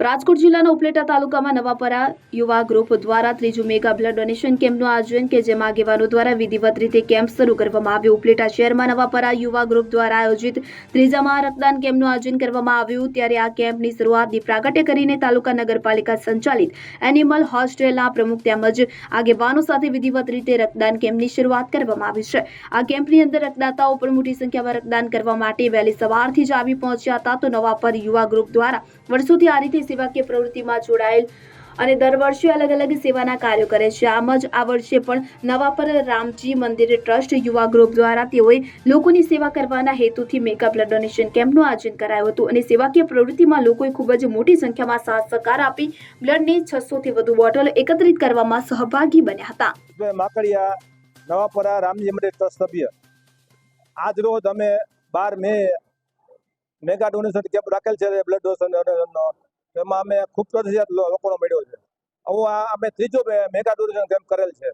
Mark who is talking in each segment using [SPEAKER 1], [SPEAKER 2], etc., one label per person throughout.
[SPEAKER 1] રાજકોટ જિલ્લાના ઉપલેટા તાલુકામાં નવાપરા યુવા ગ્રુપ દ્વારા ત્રીજું મેગા બ્લડ ડોનેશન કેમ્પનું આયોજન કે જેમાં આગેવાનો દ્વારા વિધિવત રીતે કેમ્પ શરૂ કરવામાં આવ્યો. ઉપલેટા શહેરમાં નવાપરા યુવા ગ્રુપ દ્વારા આયોજિત ત્રીજામાં રક્તદાન કેમ્પનું આયોજન કરવામાં આવ્યું. ત્યારે આ કેમ્પની શરૂઆતની પ્રાગટ્ય કરીને તાલુકા નગરપાલિકા સંચાલિત એનિમલ હોસ્ટેલના પ્રમુખ તેમજ આગેવાનો સાથે વિધિવત રીતે રક્તદાન કેમ્પની શરૂઆત કરવામાં આવી છે. આ કેમ્પની અંદર રક્તદાતાઓ પણ મોટી સંખ્યામાં રક્તદાન કરવા માટે વહેલી સવારથી જ આવી પહોંચ્યા હતા. તો નવાપર યુવા ગ્રુપ દ્વારા વર્ષોથી આ રીતે સેવાકીય પ્રવૃત્તિમાં જોડાયેલ અને દર વર્ષે અલગ અલગ સેવાના કાર્યો કરે છે. આમ જ આ વર્ષે પણ નવાપર રામજી મંદિર ટ્રસ્ટ યુવા ગ્રુપ દ્વારા તેઓએ લોકોની સેવા કરવાના હેતુથી મેકઅપ બ્લડ ડોનેશન કેમ્પનું આયોજન કરાયું હતું અને સેવાકીય પ્રવૃત્તિમાં લોકોએ ખૂબ જ મોટી સંખ્યામાં સાથ સહકાર આપી બ્લડની છસોથી વધુ બોટલ એકત્રિત કરવામાં સહભાગી બન્યા હતા.
[SPEAKER 2] માકડિયા નવાપરા રામજી મંદિર ટ્રસ્ટ સભ્ય. આજ રોજ અમે બાર મે મેગા ડોનેશન કેમ્પ રાખેલ છે. બ્લડ ડોનેશનનો એમાં અમે ખૂબ પ્રતિસાદ લોકોનો મળ્યો છે. આવું આ અમે ત્રીજો મેગા ટુરિઝમ કેમ્પ કરેલ છે.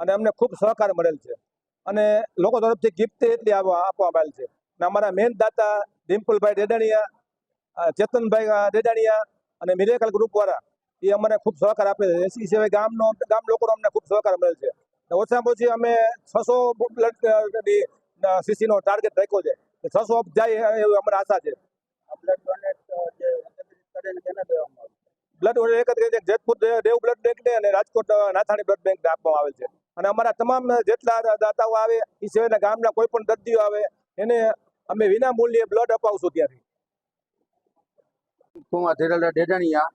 [SPEAKER 2] અને અમને ખૂબ સહકાર મળેલ છે. અને લોકો તરફથી ગિફ્ટ એટલી આપવામાં આવેલ છે. અને અમારા મેન દાતા ડિમ્પલભાઈ રેડાણીયા ચેતનભાઈ રેડાણીયા અને મિરેકલ ગ્રુપ વાળા, એ અમને ખૂબ સહકાર આપે છે. એસી સિવાય ગામનો ગામ લોકોનો અમને ખૂબ સહકાર મળેલ છે. ઓછામાં ઓછી અમે છસો સીસીનો ટાર્ગેટ રાખ્યો છે. છસો જાય એવી અમારી આશા છે. Blood donate Jetpur Dev blood bank ને અને રાજકોટ નાથાણી બ્લડ બેંક આપવામાં આવેલ છે. અને અમારા તમામ જેટલા દાતાઓ આવે, એ સિવાયના ગામના કોઈ પણ દર્દીઓ આવે, એને અમે વિના મૂલ્યે બ્લડ અપાવશું ત્યાંથી.
[SPEAKER 3] ડેડાણીયા,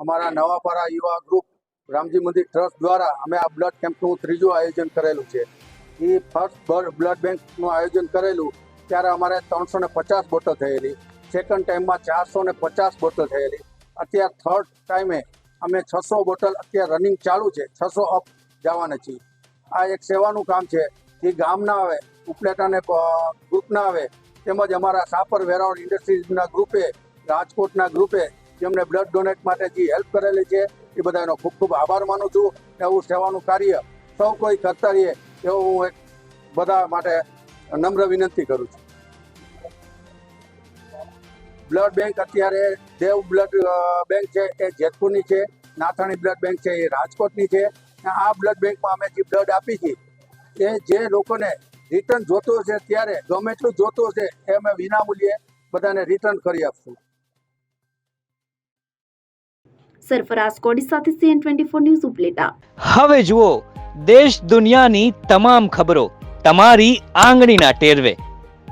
[SPEAKER 3] અમારા નવાપારા યુવા ગ્રુપ રામજી મંદિર ટ્રસ્ટ દ્વારા અમે આ બ્લડ કેમ્પનું ત્રીજું આયોજન કરેલું છે. એ ફર્સ્ટ બ્લડ બેંકનું આયોજન કરેલું, ત્યારે અમારે ત્રણસો ને પચાસ બોટલ થયેલી. સેકન્ડ ટાઈમમાં ચારસો ને પચાસ બોટલ થયેલી. અત્યારે થર્ડ ટાઈમે અમે છસો બોટલ અત્યારે રનિંગ ચાલુ છે. છસો અપ જવાના છીએ. આ એક સેવાનું કામ છે જે ગામના આવે ઉપલેટાને ગ્રુપના આવે, તેમજ અમારા સાપર વેરાવળ ઇન્ડસ્ટ્રીઝના ગ્રુપે રાજકોટના ગ્રુપે જેમને બ્લડ ડોનેટ માટે જે હેલ્પ કરેલી છે, એ બધાનો ખૂબ ખૂબ આભાર માનું છું. એવું સેવાનું કાર્ય સૌ કોઈ કરતા રહીએ, એવું હું એક બધા માટે નમ્ર વિનંતી કરું છું. બ્લડ બેંક અત્યારે દેવ બ્લડ બેંક છે એ જેતપુરની છે નાથાણી બ્લડ બેંક છે એ રાજકોટની છે. અને આ બ્લડ બેંકમાં અમે જે બ્લડ આપી છે એ જે લોકોને રિટર્ન જોતું હશે ત્યારે ગમે એટલું જોતું હશે એ અમે વિનામૂલ્યે બધાને રિટર્ન કરી આપશું.
[SPEAKER 1] સરફરાઝ કોડી સાથે CN twenty four news Upleta.
[SPEAKER 4] હવે જુઓ દેશ દુનિયાની તમામ ખબરો તમારી આંગળીના ટેરવે.